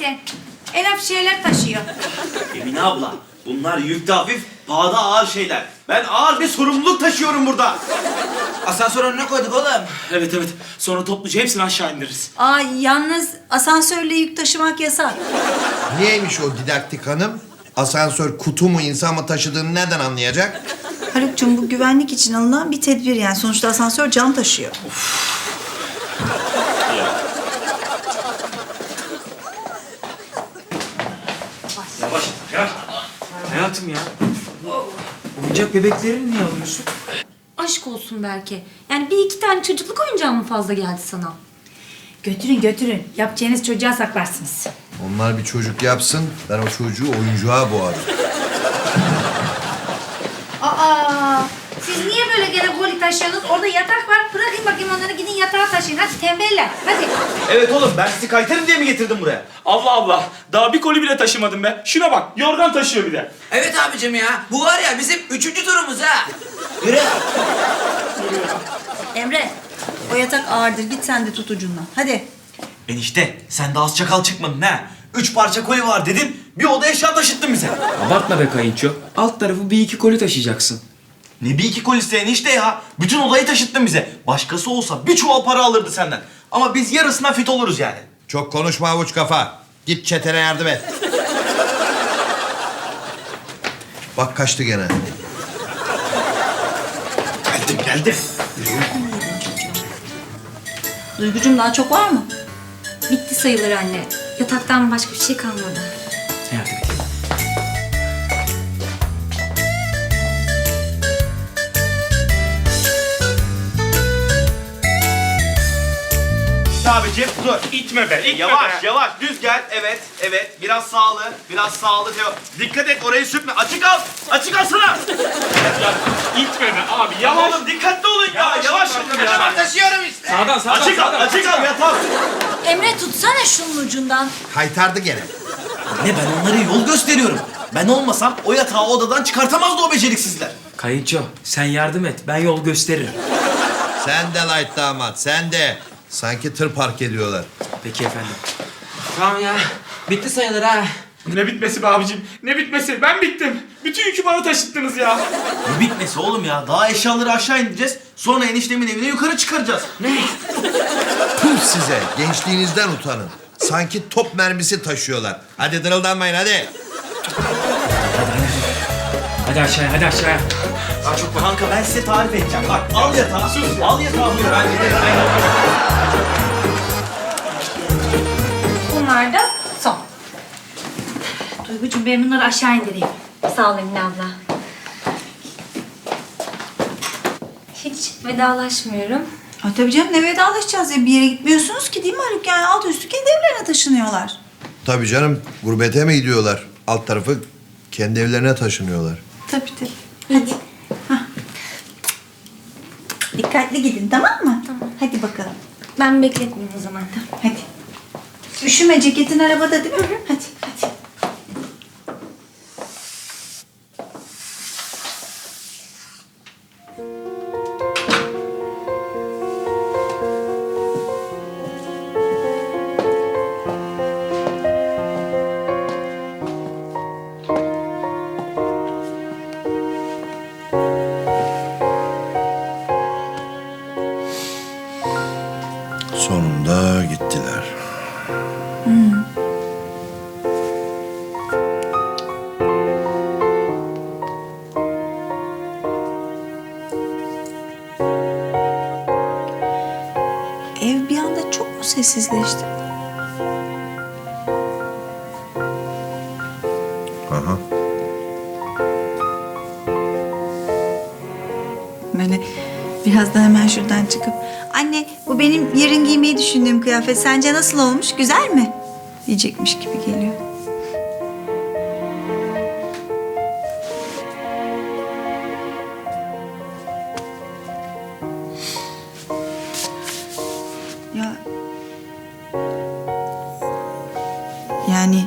sen. En hafif şeyler taşıyor. Emine abla bunlar yükte hafif, pahada ağır şeyler. Ben ağır bir sorumluluk taşıyorum burada. Asansör önüne koyduk oğlum. Evet evet. Sonra topluca hepsini aşağı indiririz. Aa yalnız asansörle yük taşımak yasak. Niyeymiş o didaktik hanım? Asansör kutu mu insan mı taşıdığını nereden anlayacak? Haluk'cum bu güvenlik için alınan bir tedbir yani. Sonuçta asansör can taşıyor. Yavaş yavaş. Hayatım ya. Oyuncak bebeklerini niye alıyorsun? Aşk olsun belki. Yani bir iki tane çocukluk oyuncağı mı fazla geldi sana? Götürün götürün. Yapacağınız çocuğa saklarsınız. Onlar bir çocuk yapsın, ben o çocuğu oyuncağa boğarım. Aa, siz niye böyle gene koli taşıyorsunuz? Orada yatak var. Bırakın bakayım onları gidin yatağa taşıyın. Hadi tembeller. Hadi. Evet oğlum ben sizi kaytarım diye mi getirdim buraya? Allah Allah. Daha bir koli bile taşımadım be. Şuna bak. Yorgan taşıyor bir de. Evet abicim ya. Bu var ya bizim üçüncü turumuz ha. Yürü. Emre o yatak ağırdır. Git sen de tut ucundan. Hadi. Enişte sen de az çakal çıkmadın ha. Üç parça koli var dedim. Bir oda eşya taşıttın bize. Abartma be kayınço. Alt tarafı bir iki koli taşıyacaksın. Ne bir iki kolisi enişte ya. Bütün odayı taşıttın bize. Başkası olsa bir çuval para alırdı senden. Ama biz yarısına fit oluruz yani. Çok konuşma avuç kafa. Git çetene yardım et. Bak kaçtı gene. Geldim geldim. Duygucum daha çok var mı? Bitti sayılır anne. Yataktan başka bir şey kalmadı. Yardım et. Abicim dur. İtme be. itme Yavaş be. yavaş düz gel. Evet evet biraz sağlı. Biraz sağlı. Teo. Dikkat et orayı sürtme. Açık al. Açık alsana. Ya, itme be abi. Ya Yavaş. oğlum dikkatli olun ya. Yavaş, Yavaş. olun ya. Taşıyorum işte. Sağdan sağdan Açık al. sağdan. Açık al yatağı. Emre tutsana şunun ucundan. Kaytardı gene. Ne ben onlara yol gösteriyorum. Ben olmasam o yatağı odadan çıkartamazdı o beceriksizler. Kayınço sen yardım et. Ben yol gösteririm. Sen de light damat, sen de. Sanki tır park ediyorlar. Peki efendim. Tamam ya. Bitti sayılır ha. Ne bitmesi be abicim? Ne bitmesi? Ben bittim. Bütün yükü bana taşıttınız ya. Ne bitmesi oğlum ya. Daha eşyaları aşağı indireceğiz. Sonra eniştemin evine yukarı çıkaracağız. Tüm size, gençliğinizden utanın. Sanki top mermisi taşıyorlar. Hadi dırıldanmayın hadi. Hadi aşağıya hadi aşağıya. Daha çok kanka ben size tarif edeceğim. Bak al yatağı. Al yatağı buyur. Ben giderim. Duygucuğum ben bunları aşağı indireyim. Sağ ol Emine abla. Hiç vedalaşmıyorum. Ha, tabii canım ne vedalaşacağız ya. Bir yere gitmiyorsunuz ki değil mi Haluk? Yani alt üstü kendi evlerine taşınıyorlar. Tabii canım, gurbete mi gidiyorlar? Alt tarafı kendi evlerine taşınıyorlar. Tabii tabii. Hadi. Hah. Dikkatli gidin tamam mı? Tamam. Hadi bakalım. Ben bekletmeyeyim o zaman. Hadi. Üşüme ceketin arabada değil mi? Hadi. Sessizleşti? Aha. Böyle birazdan hemen şuradan çıkıp anne bu benim yarın giymeyi düşündüğüm kıyafet sence nasıl olmuş güzel mi? Diyecekmiş gibi geliyor. Yani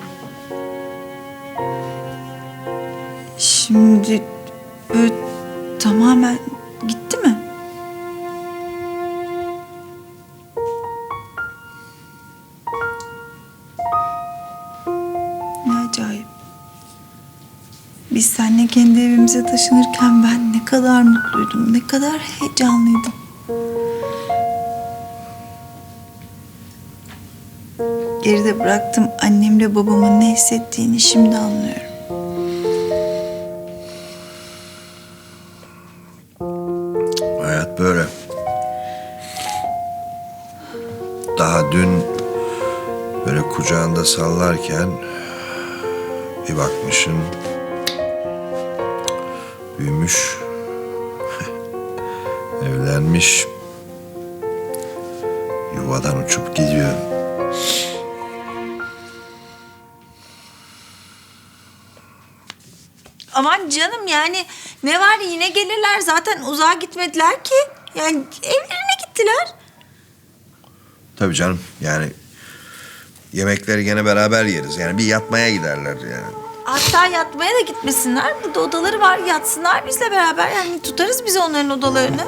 şimdi tamamen gitti mi? Ne acayip. Biz seninle kendi evimize taşınırken ben ne kadar mutluydum, ne kadar heyecanlıydım. Geride bıraktım annemle babamın ne hissettiğini şimdi anlıyorum. Hayat böyle. Daha dün böyle kucağında sallarken bir bakmışın büyümüş, evlenmiş, yuvadan uçup gidiyor. Aman canım yani ne var yine gelirler zaten uzağa gitmediler ki. Yani evlerine gittiler. Tabii canım yani yemekleri gene beraber yeriz. Yani bir yatmaya giderler yani. Hatta yatmaya da gitmesinler. Burada odaları var yatsınlar bizle beraber. Yani tutarız biz onların odalarını.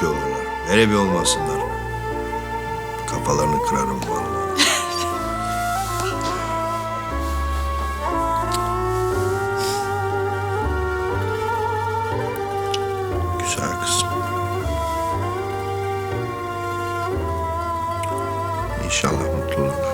Tabii ki olurlar. Hele bir olmasınlar. Kafalarını kırarım vallahi. Güzel kızım. İnşallah mutlu olurlar.